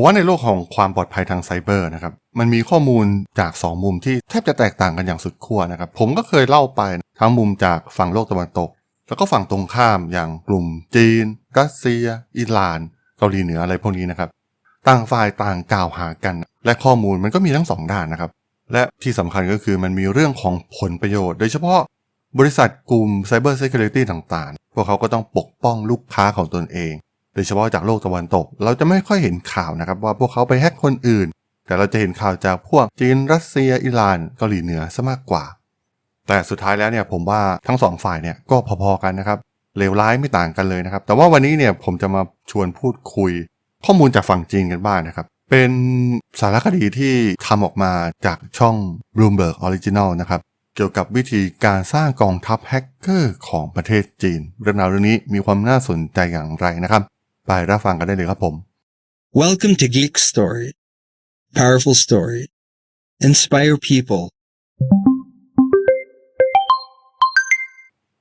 ผมว่าในโลกของความปลอดภัยทางไซเบอร์นะครับ มันมีข้อมูลจาก 2 มุมที่แทบจะแตกต่างกันอย่างสุดขั้วนะครับ ผมก็เคยเล่าไปทั้งมุมจากฝั่งโลกตะวันตก แล้วก็ฝั่งตรงข้ามอย่างกลุ่มจีน รัสเซีย อิหร่าน เกาหลีเหนืออะไรพวกนี้นะครับ ต่างฝ่ายต่างกล่าวหากัน และข้อมูลมันก็มีทั้งสองด้านนะครับ และที่สำคัญก็คือมันมีเรื่องของผลประโยชน์ โดยเฉพาะบริษัทกลุ่ม Cyber Security ต่างๆ พวกเขาก็ต้องปกป้องลูกค้าของตนเอง โดยเฉพาะจากโลกตะวันตก เราจะไม่ค่อยเห็นข่าวนะครับว่าพวกเขาไปแฮกคนอื่น แต่เราจะเห็นข่าวจากพวกจีนรัสเซียอิหร่านเกาหลีเหนือซะมากกว่า แต่สุดท้ายแล้วเนี่ยผมว่าทั้งสองฝ่ายเนี่ยก็พอๆกันนะครับเลวร้ายไม่ต่างกันเลยนะครับ แต่ว่าวันนี้เนี่ยผมจะมาชวนพูดคุย ข้อมูลจากฝั่งจีนกันบ้างนะครับ เป็นสารคดีที่ทำออกมาจากช่อง Bloomberg Original นะครับ เกี่ยวกับวิธีการสร้างกองทัพแฮกเกอร์ของประเทศจีน เรื่องราวเรื่องนี้มีความน่าสนใจอย่างไรนะครับ ไปรับฟังกันได้เลยครับผม Welcome to Geek Story. Powerful story. Inspire people.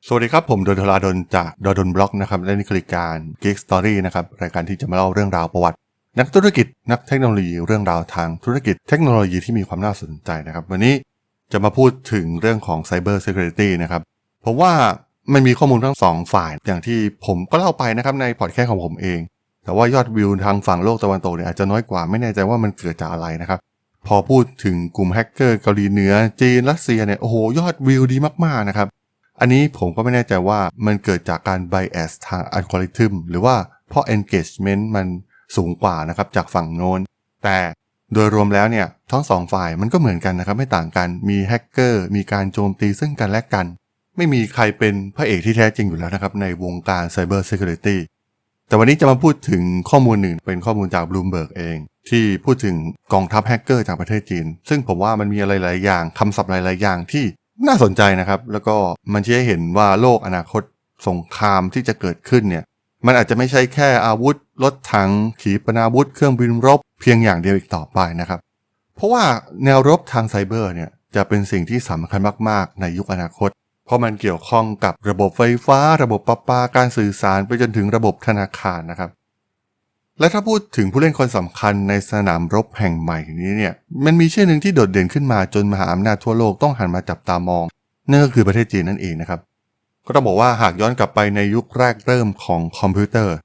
สวัสดีครับ ผมดนทราดนจากดดนบล็อกนะครับและนี่คือรายการ Geek Story นะครับ รายการที่จะมาเล่าเรื่องราวประวัติ นักธุรกิจนักเทคโนโลยีเรื่องราวทางธุรกิจเทคโนโลยีที่มีความน่าสนใจนะครับ วันนี้จะมาพูดถึงเรื่องของ Cyber Security นะครับผมว่า มันมีข้อมูลทั้งสองฝ่าย อย่างที่ผมก็เล่าไปนะครับในพอดแคสต์ของผมเอง แต่ว่ายอดวิวทางฝั่งโลกตะวันตกเนี่ยอาจจะน้อยกว่าไม่แน่ใจว่ามันเกิดจากอะไรนะครับ พอพูดถึงกลุ่มแฮกเกอร์เกาหลีเหนือจีนรัสเซียเนี่ยโอ้โหยอดวิวดีมากๆนะครับ อันนี้ผมก็ไม่แน่ใจว่ามันเกิดจากการ bias ทางอัลกอริทึมหรือว่าเพราะ engagement มันสูงกว่านะครับจากฝั่งโน้นแต่โดยรวมแล้วเนี่ยทั้งสองฝ่ายมันก็เหมือนกันนะครับไม่ต่างกันมีแฮกเกอร์มีการโจมตีซึ่งกันและกัน ไม่มีใครเป็นพระเอกที่แท้จริงอยู่แล้วนะครับในวงการ Cyber Security แต่วันนี้จะมาพูดถึงข้อมูลหนึ่งเป็นข้อมูลจาก Bloomberg เอง ที่พูดถึงกองทัพแฮกเกอร์จากประเทศจีน ซึ่งผมว่ามันมีอะไรหลายอย่างคำศัพท์หลาย ๆ อย่างที่น่าสนใจนะครับ แล้วก็มันชี้ให้เห็นว่าโลกอนาคตสงครามที่จะเกิดขึ้นเนี่ยมันอาจจะไม่ใช่แค่อาวุธรถถังขีปนาวุธ เครื่องบินรบ เพียงอย่างเดียวอีกต่อไปนะครับ เพราะว่าแนวรบทางไซเบอร์เนี่ยจะเป็นสิ่งที่สำคัญมาก ๆ ในยุคอนาคต เพราะมันเกี่ยวข้องกับระบบไฟฟ้า ระบบประปาการสื่อสารไปจนถึงระบบธนาคารนะครับ และถ้าพูดถึงผู้เล่นคนสำคัญในสนามรบแห่งใหม่นี้เนี่ยมันมีชื่อหนึ่งที่โดดเด่นขึ้นมาจนมหาอำนาจทั่วโลกต้องหันมาจับตามองนั่นก็คือประเทศจีนนั่นเองนะครับ ก็ต้องบอกว่าหากย้อนกลับไปในยุคแรกเริ่มของคอมพิวเตอร์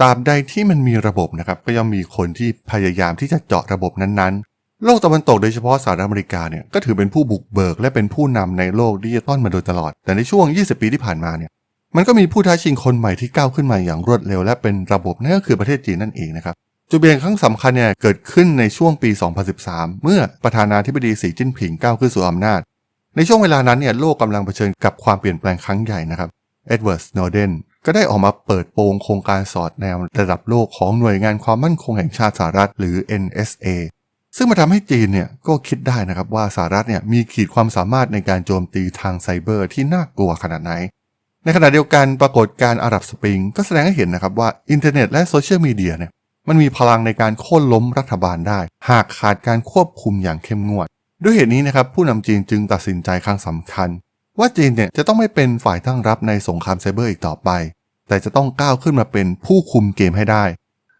ตราบใดที่มันมีระบบนะครับก็ย่อมมีคนที่พยายามที่จะเจาะระบบนั้นๆ โลกตะวันตกโดยเฉพาะสหรัฐอเมริกาเนี่ยก็ถือเป็นผู้บุกเบิกและเป็นผู้นำในโลกดิจิตอลมาโดยตลอด แต่ในช่วง 20 ปีที่ผ่านมาเนี่ยมันก็มีผู้ท้าชิงคนใหม่ที่ก้าวขึ้นมาอย่างรวดเร็ว และเป็นระบบนั่นก็คือประเทศจีนนั่นเองนะครับจุดเปลี่ยนครั้งสำคัญเนี่ยเกิดขึ้นในช่วงปี 2013 เมื่อประธานาธิบดีสีจิ้นผิงก้าวขึ้นสู่อำนาจ ในช่วงเวลานั้นเนี่ยโลกกำลังเผชิญกับความเปลี่ยนแปลงครั้งใหญ่นะครับเอ็ดเวิร์ดสโนเดนก็ได้ออกมาเปิดโปงโครงการสอดแนวระดับโลกของหน่วยงานความมั่นคงแห่งชาติสหรัฐหรือ NSA ซึ่งมาทำให้จีนเนี่ยก็คิดได้นะครับว่าสหรัฐเนี่ยมีขีดความสามารถในการโจมตีทางไซเบอร์ที่น่ากลัวขนาดไหน ในขณะเดียวกันปรากฏการ์อาหรับสปริง ก็แสดงให้เห็นนะครับว่าอินเทอร์เน็ตและโซเชียลมีเดียเนี่ยมันมีพลังในการโค่นล้มรัฐบาลได้ หากขาดการควบคุมอย่างเข้มงวด ด้วยเหตุนี้นะครับผู้นำจีนจึงตัดสินใจครั้งสำคัญ ว่าจีนเนี่ยจะต้องไม่เป็นฝ่ายตั้งรับในสงครามไซเบอร์อีกต่อไป แต่จะต้องก้าวขึ้นมาเป็นผู้คุมเกมให้ได้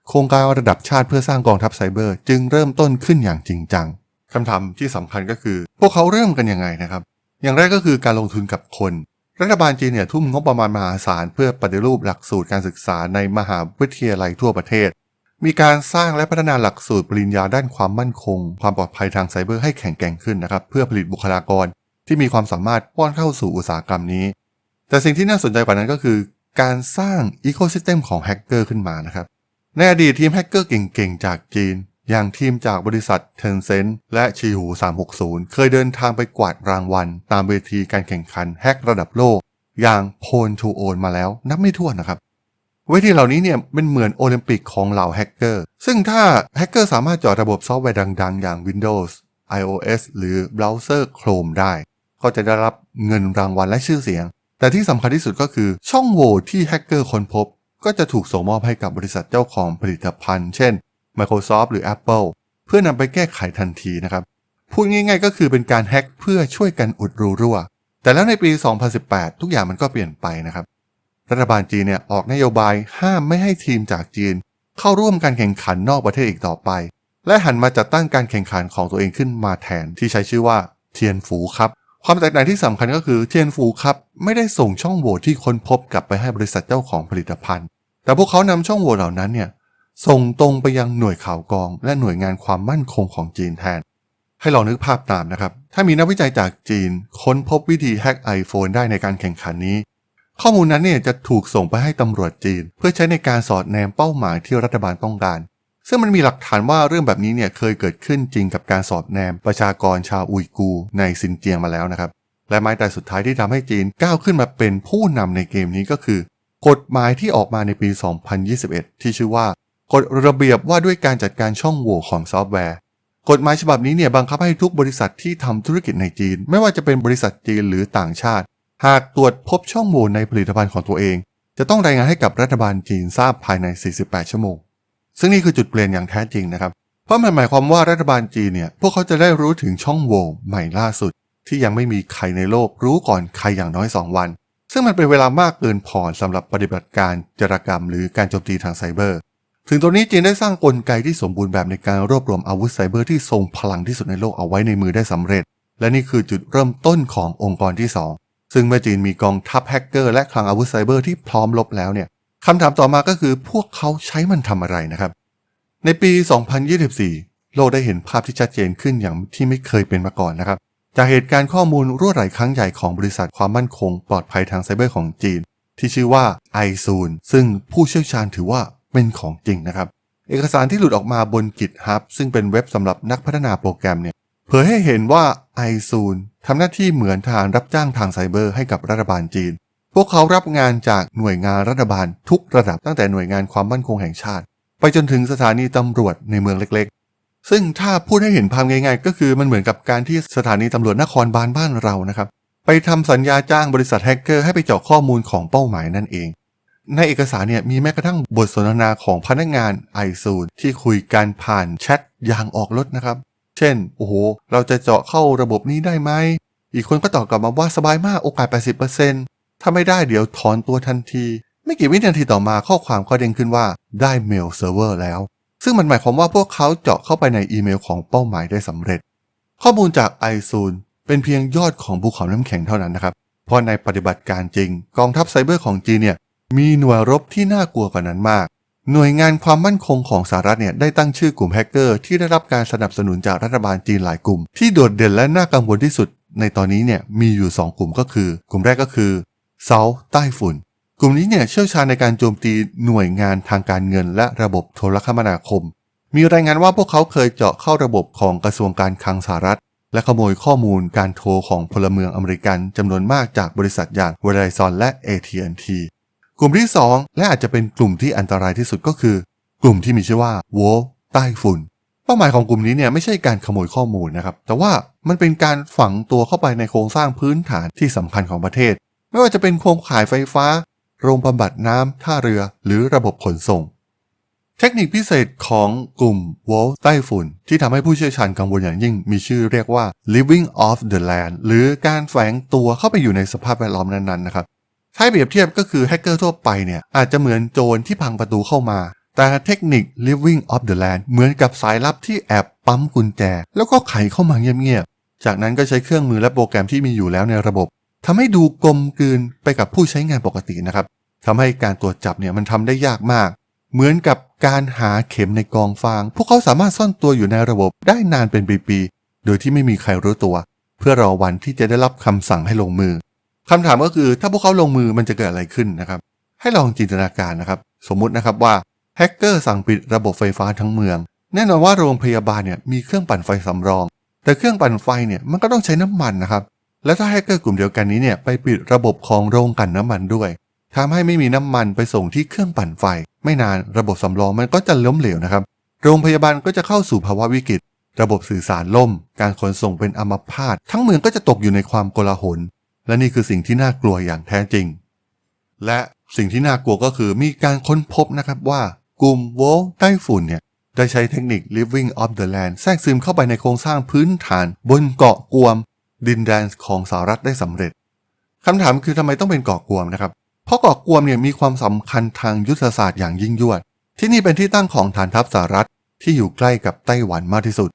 โครงการระดับชาติเพื่อสร้างกองทัพไซเบอร์ จึงเริ่มต้นขึ้นอย่างจริงจังคำถามที่สำคัญก็คือ พวกเขาเริ่มกันยังไงนะครับ อย่างแรกก็คือการลงทุนกับคน รัฐบาลจีนเนี่ยทุ่มงบประมาณมหาศาลเพื่อปฏิรูปหลักสูตรการศึกษาในมหาวิทยาลัยทั่วประเทศ มีการสร้างและพัฒนาหลักสูตรปริญญาด้านความมั่นคง ความปลอดภัยทางไซเบอร์ให้แข็งแกร่งขึ้นนะครับเพื่อผลิตบุคลากร ที่มีความสามารถป้อนเข้าสู่อุตสาหกรรมนี้ แต่สิ่งที่น่าสนใจกว่านั้นก็คือ การสร้างอีโคซิสเต็มของแฮกเกอร์ขึ้นมานะครับ ในอดีตทีมแฮกเกอร์เก่งๆ จากจีน อย่างทีมจากบริษัท Tencent และชีหู 360 เคยเดินทางไปกวาดรางวัล ตามเวทีการแข่งขันแฮกระดับโลก อย่าง p o n to Own มาแล้วนับไม่ถ้วนนะครับเวทีเหล่านี้เนี่ยเป็นเหมือนโอลิมปิกของเหล่าแฮกเกอร์ ซึ่งถ้าแฮกเกอร์สามารถเจาะระบบซอฟต์แวร์ดังๆ อย่าง Windows iOS หรือเบราว์เซอร์ Chrome ได้ ก็จะได้รับเงินรางวัลและชื่อเสียง แต่ที่สำคัญที่สุดก็คือช่องโหว่ที่แฮกเกอร์ค้นพบ ก็จะถูกส่งมอบให้กับบริษัทเจ้าของผลิตภัณฑ์ เช่น Microsoft หรือ Apple เพื่อนำไปแก้ไขทันทีนะครับ พูดง่ายๆ ก็คือเป็นการแฮ็กเพื่อช่วยกันอุดรูรั่ว แต่แล้วในปี 2018 ทุกอย่างมันก็เปลี่ยนไปนะครับ รัฐบาลจีนเนี่ยออกนโยบายห้ามไม่ให้ทีมจากจีน เข้าร่วมการแข่งขันนอกประเทศอีกต่อไป และหันมาจัดตั้งการแข่งขันของตัวเองขึ้นมาแทนที่ใช้ชื่อว่าเทียนฝูครับ ความแตกต่างที่สำคัญก็คือเทียนฟูครับไม่ได้ส่งช่องโหว่ที่ค้นพบกลับไปให้บริษัทเจ้าของผลิตภัณฑ์ แต่พวกเขานำช่องโหว่เหล่านั้นเนี่ยส่งตรงไปยังหน่วยข่าวกรอง และหน่วยงานความมั่นคงของจีนแทน ให้ลองนึกภาพตามนะครับ ถ้ามีนักวิจัยจากจีน ค้นพบวิธีแฮ็ก iPhone ได้ในการแข่งขันนี้ ข้อมูลนั้นเนี่ยจะถูกส่งไปให้ตำรวจจีน เพื่อใช้ในการสอดแนมเป้าหมายที่รัฐบาลต้องการ ซึ่งมันมีหลักฐานว่าเรื่องแบบนี้เนี่ยเคยเกิดขึ้นจริงกับการสอดแนมประชากรชาวอุยกูในซินเจียงมาแล้วนะครับ และไม้แต่สุดท้ายที่ทำให้จีนก้าวขึ้นมาเป็นผู้นำในเกมนี้ก็คือ กฎหมายที่ออกมาในปี 2021 ที่ชื่อว่ากฎระเบียบว่าด้วยการจัดการช่องโหว่ของซอฟต์แวร์ กฎหมายฉบับนี้เนี่ยบังคับให้ทุกบริษัทที่ทำธุรกิจในจีน ไม่ว่าจะเป็นบริษัทจีนหรือต่างชาติ หากตรวจพบช่องโหว่ในผลิตภัณฑ์ของตัวเอง จะต้องรายงานให้กับรัฐบาลจีนทราบภายใน 48 ชั่วโมง ซึ่งนี่คือจุดเปลี่ยนอย่างแท้จริงนะครับ เพราะมันหมายความว่ารัฐบาลจีนเนี่ยพวกเขาจะได้รู้ถึงช่องโหว่ใหม่ล่าสุด ที่ยังไม่มีใครในโลกรู้ก่อนใครอย่างน้อย 2 วัน ซึ่งมันเป็นเวลามากเกินพอสำหรับปฏิบัติการจารกรรม หรือการโจมตีทางไซเบอร์ ถึงตรงนี้จีนได้สร้างกลไกที่สมบูรณ์แบบในการรวบรวมอาวุธไซเบอร์ที่ทรงพลังที่สุดในโลกเอาไว้ในมือได้สำเร็จ และนี่คือจุดเริ่มต้นขององค์กรที่ 2 ซึ่งเมื่อจีนมีกองทัพแฮกเกอร์และคลังอาวุธไซเบอร์ที่พร้อมรบแล้วเนี่ย คำถามต่อมาก็คือพวกเขาใช้มันทำอะไรนะครับ ในปี 2024 โลกได้เห็นภาพที่ชัดเจนขึ้นอย่างที่ไม่เคยเป็นมาก่อนนะครับ จากเหตุการณ์ข้อมูลรั่วไหลครั้งใหญ่ของบริษัทความมั่นคง ปลอดภัยทางไซเบอร์ของจีน ที่ชื่อว่า i z o o n ซึ่งผู้เชี่ยวชาญถือว่าเป็นของจริงนะครับ เอกสารที่หลุดออกมาบน GitHub ซึ่งเป็นเว็บสำหรับนักพัฒนาโปรแกรมเนี่ยเผยให้เห็นว่า i z o o n ทำหน้าที่เหมือนทหารรับจ้างทางไซเบอร์ให้กับรัฐบาลจีน พวกเขารับงานจากหน่วยงานรัฐบาลทุกระดับตั้งแต่หน่วยงานความมั่นคงแห่งชาติ ไปจนถึงสถานีตำรวจในเมืองเล็กๆ ซึ่งถ้าพูดให้เห็นภาพง่ายๆ ก็คือมันเหมือนกับการที่สถานีตำรวจนครบาลบ้านเรานะครับ ไปทำสัญญาจ้างบริษัทแฮกเกอร์ให้ไปเจาะข้อมูลของเป้าหมายนั่นเอง ในเอกสารเนี่ยมีแม้กระทั่งบทสนทนาของพนักงานไอซูนที่คุยกันผ่านแชทอย่างออกรถนะครับ เช่น โอ้โห เราจะเจาะเข้าระบบนี้ได้ไหม อีกคนก็ตอบกลับมาว่าสบายมากโอกาส 80% ถ้าไม่ได้เดี๋ยวถอนตัวทันที ไม่กี่วินาทีต่อมาข้อความก็เด้งขึ้นว่าได้เมลเซิร์ฟเวอร์แล้ว ซึ่งมันหมายความว่าพวกเขาเจาะเข้าไปในอีเมลของเป้าหมายได้สำเร็จ ข้อมูลจากไอซูนเป็นเพียงยอดของภูเขาน้ำแข็งเท่านั้นนะครับ เพราะในปฏิบัติการจริง กองทัพไซเบอร์ของจีนเนี่ยมีหน่วยรบที่น่ากลัวกว่านั้นมาก หน่วยงานความมั่นคงของสหรัฐเนี่ยได้ตั้งชื่อกลุ่มแฮกเกอร์ที่ได้รับการสนับสนุนจากรัฐบาลจีนหลายกลุ่ม ที่โดดเด่นและน่ากังวลที่สุด ในตอนนี้เนี่ยมีอยู่ 2 กลุ่มก็คือ กลุ่มแรกก็คือ เซาใต้ฝุ่น กลุ่มนี้เนี่ยเชี่ยวชาญในการโจมตีหน่วยงานทางการเงินและระบบโทรคมนาคม มีรายงานว่าพวกเขาเคยเจาะเข้าระบบของกระทรวงการคลังสหรัฐ และขโมยข้อมูลการโทรของพลเมืองอเมริกันจำนวนมากจากบริษัทอย่าง Verizon และ AT&T กลุ่มที่ 2 และอาจจะเป็นกลุ่มที่อันตรายที่สุดก็คือ กลุ่มที่มีชื่อว่า Wolf ใต้ฝุ่นเป้าหมายของกลุ่มนี้เนี่ยไม่ใช่การขโมยข้อมูลนะครับ แต่ว่ามันเป็นการฝังตัวเข้าไปในโครงสร้างพื้นฐานที่สำคัญของประเทศ ไม่ว่าจะเป็นโครงข่ายไฟฟ้า โรงบำบัดน้ำท่าเรือหรือระบบขนส่ง เทคนิคพิเศษของกลุ่ม Wolf ใต้ฝุ่น ที่ทำให้ผู้เชี่ยวชาญกังวลอย่างยิ่งมีชื่อเรียกว่า living off the land หรือการแฝงตัวเข้าไปอยู่ในสภาพแวดล้อมนั้นๆนะครับถ้าให้เปรียบเทียบก็คือแฮกเกอร์ทั่วไปเนี่ยอาจจะเหมือนโจรที่พังประตูเข้ามา แต่เทคนิค living off the land เหมือนกับสายลับที่แอบปั๊มกุญแจ แล้วก็ไขเข้ามาเงียบๆจากนั้นก็ใช้เครื่องมือและโปรแกรมที่มีอยู่แล้วในระบบ ทำให้ดูกลมกลืนไปกับผู้ใช้งานปกตินะครับทำให้การตรวจจับเนี่ยมันทำได้ยากมาก เหมือนกับการหาเข็มในกองฟาง พวกเขาสามารถซ่อนตัวอยู่ในระบบได้นานเป็นปีๆ โดยที่ไม่มีใครรู้ตัว เพื่อรอวันที่จะได้รับคำสั่งให้ลงมือคำถามก็คือถ้าพวกเขาลงมือมันจะเกิดอะไรขึ้นนะครับ ให้ลองจินตนาการนะครับ สมมุตินะครับว่าแฮกเกอร์สั่งปิดระบบไฟฟ้าทั้งเมือง แน่นอนว่าโรงพยาบาลเนี่ยมีเครื่องปั่นไฟสำรอง แต่เครื่องปั่นไฟเนี่ยมันก็ต้องใช้น้ำมันนะครับ แล้วถ้าแฮกเกอร์กลุ่มเดียวกันนี้เนี่ยไปปิดระบบของโรงกลั่นน้ำมันด้วยทำให้ไม่มีน้ำมันไปส่งที่เครื่องปั่นไฟ ไม่นานระบบสำรองมันก็จะล้มเหลวนะครับ โรงพยาบาลก็จะเข้าสู่ภาวะวิกฤต ระบบสื่อสารล่ม การขนส่งเป็นอัมพาตทั้งเมืองก็จะตกอยู่ในความโกลาหล และนี่คือสิ่งที่น่ากลัวอย่างแท้จริง และสิ่งที่น่ากลัวก็คือมีการค้นพบนะครับว่ากลุ่มโวลใต้ฝุ่นเนี่ยได้ใช้เทคนิค living off the land แทรกซึมเข้าไปในโครงสร้างพื้นฐาน บนเกาะกวม ดินแดนของสหรัฐได้สำเร็จคำถามคือทำไมต้องเป็นเกาะกวมนะครับ เพราะเกาะกวมเนี่ยมีความสำคัญทางยุทธศาสตร์อย่างยิ่งยวด ที่นี่เป็นที่ตั้งของฐานทัพสหรัฐที่อยู่ใกล้กับไต้หวันมากที่สุด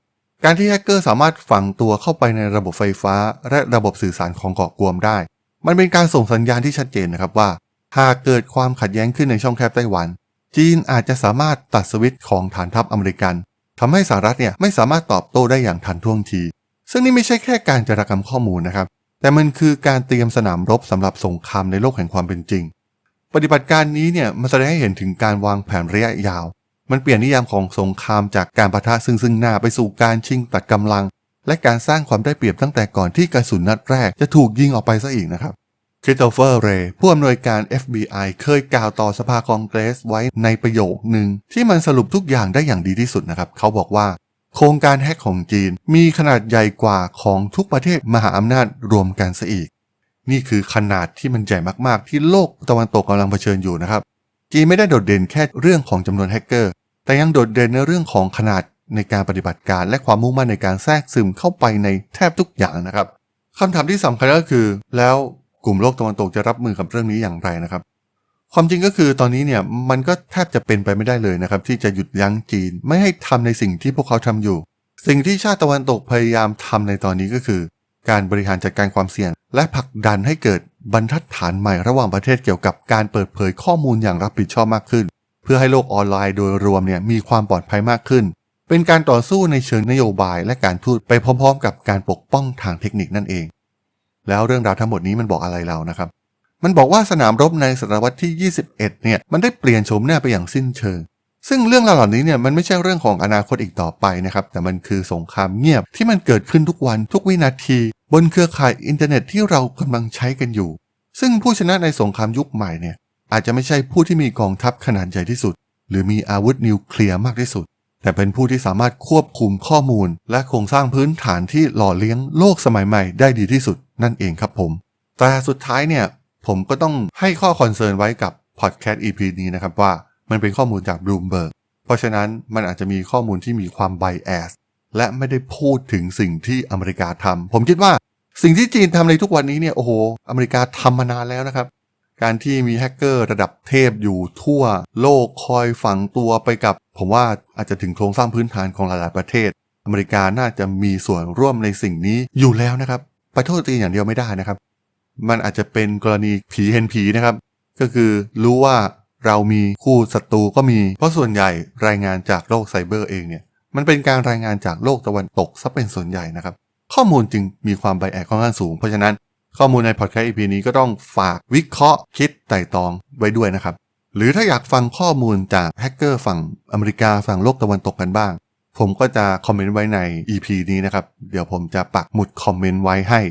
การที่แฮกเกอร์สามารถฝังตัวเข้าไปในระบบไฟฟ้า และระบบสื่อสารของเกาะกวมได้ มันเป็นการส่งสัญญาณที่ชัดเจนนะครับว่า หากเกิดความขัดแย้งขึ้นในช่องแคบไต้หวัน จีนอาจจะสามารถตัดสวิตช์ของฐานทัพอเมริกันทำให้สหรัฐเนี่ยไม่สามารถตอบโต้ได้อย่างทันท่วงที ซึ่งนี่ไม่ใช่แค่การจารกรรมข้อมูลนะครับ แต่มันคือการเตรียมสนามรบสำหรับสงครามในโลกแห่งความเป็นจริง ปฏิบัติการนี้เนี่ยมันแสดงให้เห็นถึงการวางแผนระยะยาว มันเปลี่ยนนิยามของสงครามจากการประทะซึ่งซึ่งหน้าไปสู่การชิงตัดกำลัง และการสร้างความได้เปรียบตั้งแต่ก่อนที่กระสุนนัดแรกจะถูกยิงออกไปซะอีกนะครับคริสโตเฟอร์ เรย์ผู้อำนวยการ FBI เคยกล่าวต่อสภาคองเกรสไว้ในประโยคหนึ่งที่มันสรุปทุกอย่างได้อย่างดีที่สุดนะครับ เขาบอกว่า โครงการแฮกของจีนมีขนาดใหญ่กว่าของทุกประเทศมหาอำนาจรวมกันซะอีก นี่คือขนาดที่มันใหญ่มากๆ ที่โลกตะวันตกกำลังเผชิญอยู่นะครับ จีนไม่ได้โดดเด่นแค่เรื่องของจำนวนแฮกเกอร์ แต่ยังโดดเด่นในเรื่องของขนาดในการปฏิบัติการและความมุ่งมั่นในการแทรกซึมเข้าไปในแทบทุกอย่างนะครับคำถามที่สำคัญก็คือ แล้วกลุ่มโลกตะวันตกจะรับมือกับเรื่องนี้อย่างไรนะครับ ความจริงก็คือตอนนี้เนี่ยมันก็แทบจะเป็นไปไม่ได้เลยนะครับที่จะหยุดยั้งจีนไม่ให้ทำในสิ่งที่พวกเขาทำอยู่ สิ่งที่ชาติตะวันตกพยายามทำในตอนนี้ก็คือ การบริหารจัดการความเสี่ยง และผลักดันให้เกิดบรรทัดฐานใหม่ระหว่างประเทศเกี่ยวกับการเปิดเผยข้อมูลอย่างรับผิดชอบมากขึ้น เพื่อให้โลกออนไลน์โดยรวมเนี่ยมีความปลอดภัยมากขึ้น เป็นการต่อสู้ในเชิงนโยบายและการทูตไปพร้อม ๆ กับการปกป้องทางเทคนิคนั่นเอง แล้วเรื่องราวทั้งหมดนี้มันบอกอะไรเรานะครับ มันบอกว่าสนามรบในศตวรรษที่ 21 เนี่ย มันได้เปลี่ยนโฉมหน้าไปอย่างสิ้นเชิง ซึ่งเรื่องราวเหล่านี้เนี่ยมันไม่ใช่เรื่องของอนาคตอีกต่อไปนะครับ แต่มันคือสงครามเงียบที่มันเกิดขึ้นทุกวันทุกวินาที บนเครือข่ายอินเทอร์เน็ตที่เรากำลังใช้กันอยู่ ซึ่งผู้ชนะในสงครามยุคใหม่เนี่ยอาจจะไม่ใช่ผู้ที่มีกองทัพขนาดใหญ่ที่สุด หรือมีอาวุธนิวเคลียร์มากที่สุด แต่เป็นผู้ที่สามารถควบคุมข้อมูล และโครงสร้างพื้นฐานที่หล่อเลี้ยงโลกสมัยใหม่ได้ดีที่สุดนั่นเองครับผม แต่สุดท้ายเนี่ย ผมก็ต้องให้ข้อคอนเซิร์นไว้กับพอดแคสต์ EP นี้นะครับว่ามันเป็นข้อมูลจาก Bloomberg เพราะฉะนั้นมันอาจจะมีข้อมูลที่มีความไบแอสและไม่ได้พูดถึงสิ่งที่อเมริกาทำผมคิดว่าสิ่งที่จีนทำในทุกวันนี้เนี่ยโอ้โห อเมริกาทำมานานแล้วนะครับ การที่มีแฮกเกอร์ระดับเทพอยู่ทั่วโลกคอยฝังตัวไปกับ ผมว่าอาจจะถึงโครงสร้างพื้นฐานของหลายๆประเทศ อเมริกาน่าจะมีส่วนร่วมในสิ่งนี้อยู่แล้วนะครับ ไปโทษจีนอย่างเดียวไม่ได้นะครับ มันอาจจะเป็นกรณีผีเห็นผีนะครับ ก็คือรู้ว่าเรามีคู่ศัตรูก็มี เพราะส่วนใหญ่รายงานจากโลกไซเบอร์เองเนี่ย มันเป็นการรายงานจากโลกตะวันตกซะเป็นส่วนใหญ่นะครับ ข้อมูลจึงมีความไบแอดค่อนข้างสูง เพราะฉะนั้นข้อมูลในพอดแคสต์ EP นี้ก็ต้องฝากวิเคราะห์คิดไต่ตองไว้ด้วยนะครับ หรือถ้าอยากฟังข้อมูลจากแฮกเกอร์ฝั่งอเมริกาฝั่งโลกตะวันตกกันบ้าง ผมก็จะคอมเมนต์ไว้ใน EP นี้นะครับ เดี๋ยวผมจะปักหมุดคอมเมนต์ไว้ให้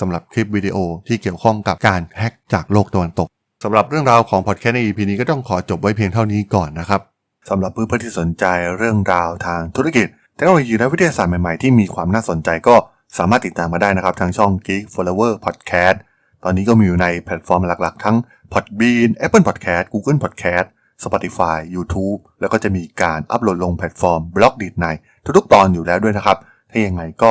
สำหรับคลิปวิดีโอที่เกี่ยวข้องกับการแฮกจากโลกตะวันตกสำหรับเรื่องราวของพอดแคสต์ใน EP นี้ก็ต้องขอจบไว้เพียงเท่านี้ก่อนนะครับสำหรับเพื่อนๆที่สนใจเรื่องราวทางธุรกิจเทคโนโลยีและวิทยาศาสตร์ใหม่ๆที่มีความน่าสนใจก็สามารถติดตามมาได้นะครับทางช่อง Geek Flower Podcast ตอนนี้ก็มีอยู่ในแพลตฟอร์มหลักๆ ทั้ง Podbean Apple Podcast Google Podcast Spotify YouTube แล้วก็จะมีการอัปโหลดลงแพลตฟอร์มบล็อกดีดในทุกๆ ตอนอยู่แล้วด้วยนะครับ ถ้ายังไงก็